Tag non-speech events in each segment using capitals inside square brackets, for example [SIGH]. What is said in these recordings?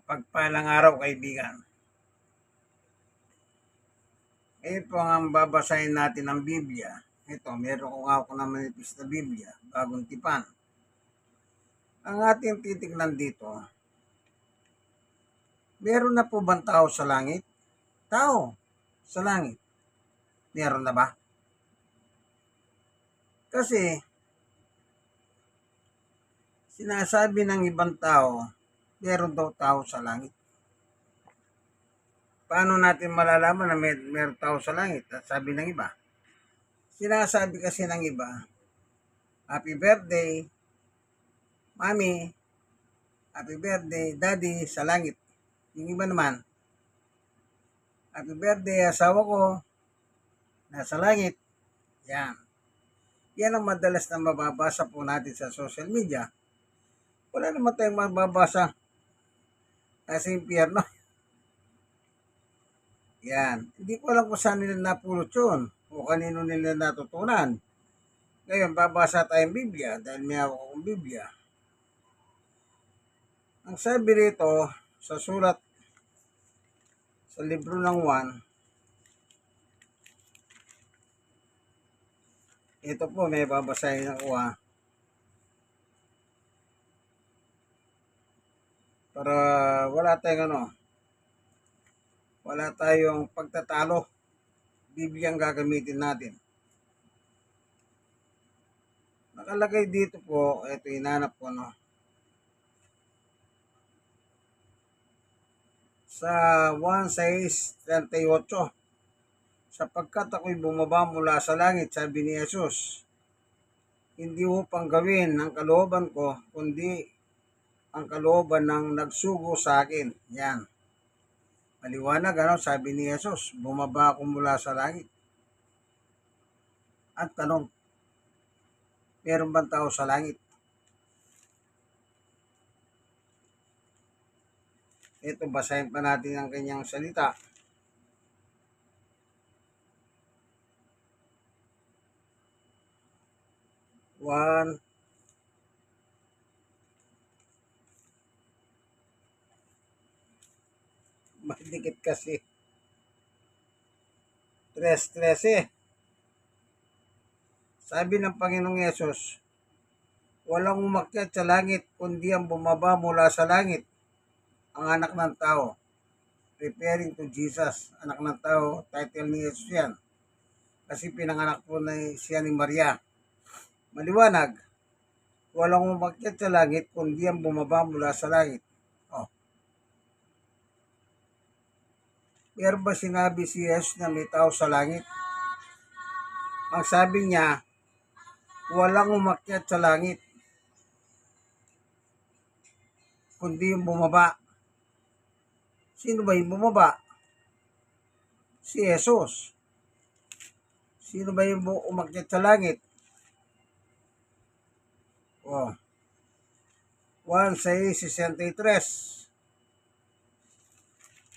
Mapagpalang araw, kaibigan. Ngayon po ang babasahin natin ng Biblia. Ito, meron ko nga ako na manipis na Biblia, bagong tipan. Ang ating titignan dito, meron na po bang tao sa langit? Tao sa langit. Meron na ba? Kasi, sinasabi ng ibang tao, meron daw tao sa langit. Paano natin malalaman na may meron tao sa langit? At sabi ng iba, sinasabi kasi ng iba, Happy birthday, Mami, Happy birthday, Daddy, sa langit. Yung iba naman, Happy birthday, asawa ko, nasa langit. Yan. Yan ang madalas na mababasa po natin sa social media. Wala naman tayong mababasa nasa impyerno. [LAUGHS] Yan. Hindi ko alam kung saan nila napulot yun o kanino nila natutunan. Ngayon, babasa tayong Biblia dahil may ako akong Biblia. Ang sabi rito sa sulat sa libro ng 1, ito po may babasahin ako ha. Para wala tayong ano, wala tayong pagtatalo. Biblia ang gagamitin natin. Nakalagay dito po, ito inanap ko no. Sa 1.6.38 Sapagkat ako'y bumaba mula sa langit, sabi ni Jesus, hindi upang gawin ang kalooban ko, kundi ang kalooban ng nagsugo sa akin. Yan. Maliwanag, ano, sabi ni Jesus, bumaba ako mula sa langit. At tanong, meron bang tao sa langit? Ito, basahin pa natin ang kanyang salita. One, Madikit kasi. Tres, tres eh. Sabi ng Panginoong Yesus, walang umakyat sa langit kundi ang bumaba mula sa langit, ang anak ng tao. Referring to Jesus, anak ng tao, title ni Jesus yan. Kasi pinanganak po na siya ni Maria. Maliwanag, walang umakyat sa langit kundi ang bumaba mula sa langit. Meron ba sinabi si Jesus na may tao sa langit? Ang sabi niya, walang umakyat sa langit, kundi yung bumaba. Sino ba yung bumaba? Si Jesus. Sino ba yung umakyat sa langit? Oh. 1.6.63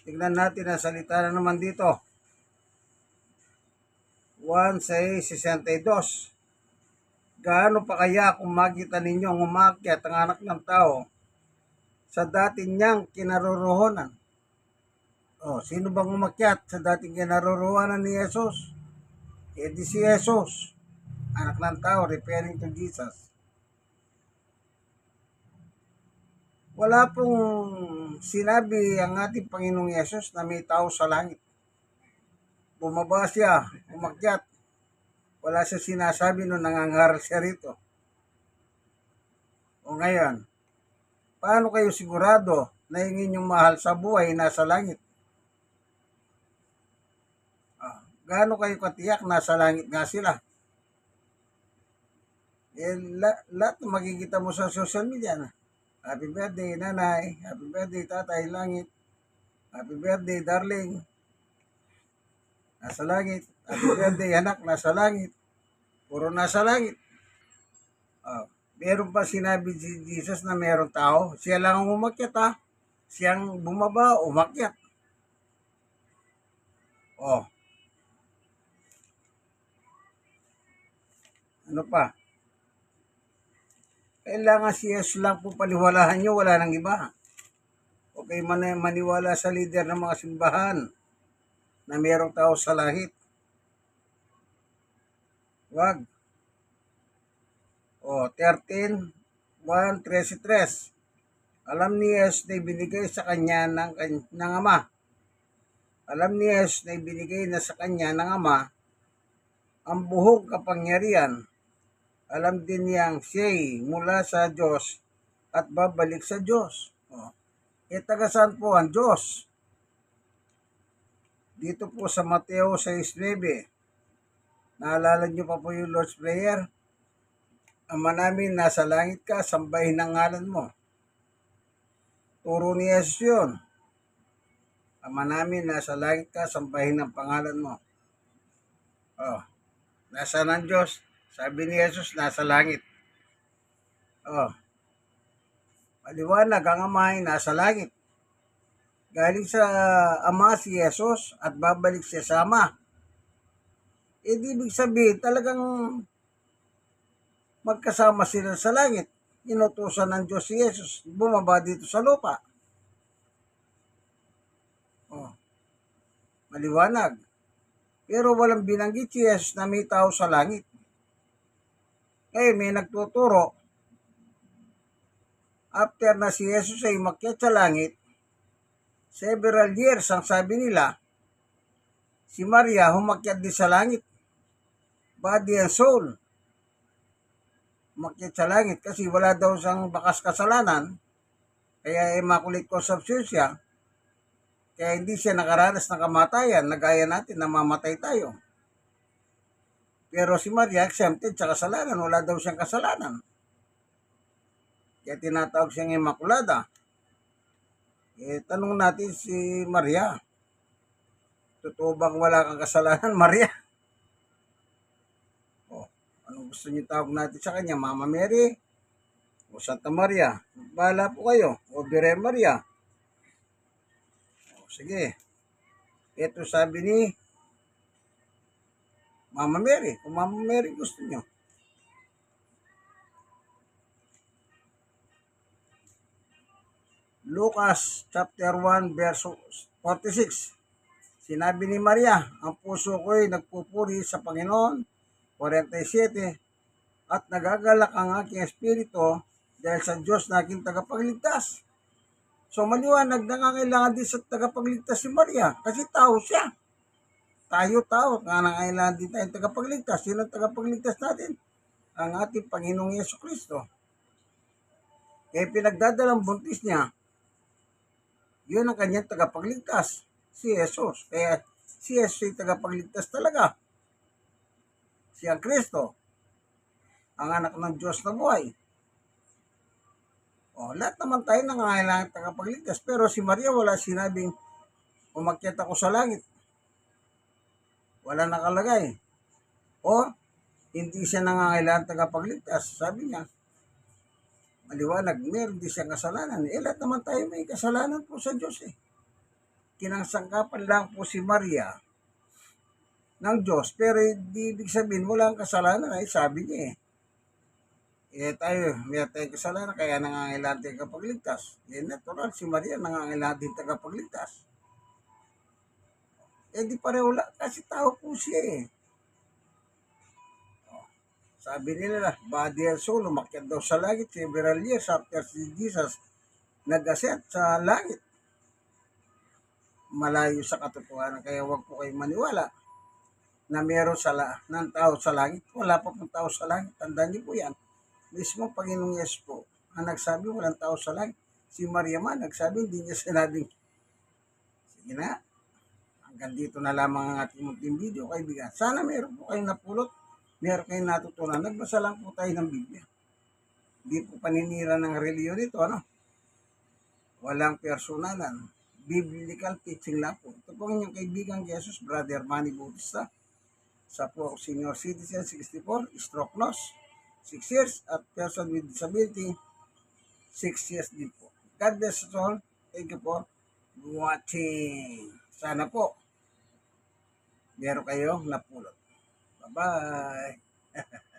Tignan natin ang salita na naman dito. 1.6.62 Gaano pa kaya kung makita ninyo ang umakyat ang anak ng tao sa dati niyang kinarorohonan? Oh, sino bang umakyat sa dating kinarorohonan ni Jesus? Eh di si Jesus, anak ng tao, referring to Jesus. Wala pong sinabi ang ating Panginoong Yesus na may tao sa langit. Bumaba siya, umakyat. Wala siya sinasabi nung nangangaral siya rito. O ngayon, paano kayo sigurado na yung inyong mahal sa buhay nasa langit? Ah, gaano kayo katiyak nasa langit nga sila? Eh, la- lahat makikita mo sa social media na. Happy birthday, nanay. Happy birthday, tatay, langit. Happy birthday, darling. Nasa langit. Happy birthday, anak, nasa langit. Puro nasa langit. Oh, meron pa sinabi si Jesus na meron tao. Siya lang ang umakyat ha. Siyang bumaba, umakyat. Oh. Ano pa? Kailangan si Jesus lang po paliwalahan nyo, wala nang iba. O Huwag kayo man- maniwala sa leader ng mga simbahan na mayroong tao sa langit. Huwag. O, 13, 1, 13. Alam ni Jesus na ibinigay sa kanya ng, ng Ama. Alam ni Jesus na ibinigay na sa kanya ng Ama ang buhong kapangyarihan. Alam din niyang siya'y mula sa Diyos at babalik sa Diyos. O, e taga saan po ang Diyos? Dito po sa Mateo 6.9. Naalala niyo pa po yung Lord's Prayer? Ama namin, nasa langit ka, sambahin ang ngalan mo. Turo ni Jesus yun. Ama namin, nasa langit ka, sambahin ang pangalan mo. Oh, nasa ng Diyos? Sabi ni Jesus, nasa langit. Oh, maliwanag ang ama ay nasa langit. Galing sa ama si Jesus at babalik siya sa ama. Di ibig sabihin, talagang magkasama sila sa langit. Inutusan ng Diyos si Jesus. Bumaba dito sa lupa. Oh. Maliwanag. Pero walang binanggit si Jesus na may tao sa langit. Eh, may nagtuturo. After na si Jesus ay makyat sa langit, several years ang sabi nila, si Maria humakyat din sa langit. Body and soul umakyat sa langit kasi wala daw siyang bakas kasalanan, kaya immaculate conception siya, kaya hindi siya nakaranas ng kamatayan, nagaya natin na mamatay tayo. Pero si Maria exempted sa kasalanan, wala daw siyang kasalanan. Kaya tinatawag siyang Immaculada. Eh, tanong natin si Maria, totoo bang wala kang kasalanan, [LAUGHS] Maria? Anong gusto niyo tawag natin sa kanya? Mama Mary o Santa Maria? Bahala po kayo. O Virgen Maria. O, sige. Ito sabi ni Mama Mary. Kung Mama Mary gusto niyo. Lucas chapter 1 verse 46. Sinabi ni Maria, ang puso ko'y nagpupuri sa Panginoon 47 at nagagalak ang aking espiritu dahil sa Diyos na aking tagapagligtas. So maliwanag na kailangan din sa tagapagligtas si Maria kasi tao siya. Tayo tao, nga nangailangan din tayong tagapagligtas. Sino ang tagapagligtas natin? Ang ating Panginoong Yeso Kristo. Kaya pinagdadalang buntis niya, yun ang kanyang tagapagligtas, si Jesus. Kaya si Jesus ay tagapagligtas talaga si ang Kristo, ang anak ng Diyos na buhay. O, lahat naman tayo nangangailangan tagapagligtas. Pero si Maria wala sinabing umakyat ako sa langit. Wala nakalagay. O, hindi siya nangangailangan tagapagligtas. Sabi niya, maliwanag, meron di siyang kasalanan. Eh, lahat naman tayo may kasalanan po sa Diyos eh. Kinangsangkapan lang po si Maria ng Diyos. Pero hindi ibig sabihin wala ang kasalanan ay sabi niya eh. Eh tayo, may tayong kasalanan kaya nangangailangan tayo kapagligtas. Eh natural, si Maria nangangailangan din tagapagligtas. Eh di pareho wala, kasi tao po siya eh. Sabi nila, body and soul, umakyat daw sa langit several years after si Jesus nag-ascend sa langit. Malayo sa katotohanan, kaya wag po kayong maniwala na meron sa la, ng tao sa langit. Wala pa pong tao sa langit. Tandaan niyo po yan. Mismo Panginoong Yes po, ang nagsabi walang tao sa langit. Si Maria man, nagsabi, hindi niya sinabing, sige na, hanggang dito na lamang ang ating munting video, kaibigan. Sana meron po kayong napulot, meron kayong natutunan. Nagbasa lang po tayo ng Biblia. Hindi po paninira ng reliyon ito, ano? Walang personalan. Biblical teaching lang po. Ito po inyong kaibigan Jesus, Brother Manny Bautista sa po senior citizen 64, stroke loss 6 years at person with disability 6 years din po. God bless us all. Thank you for watching. Sana po meron kayo napulot. Bye-bye. [LAUGHS]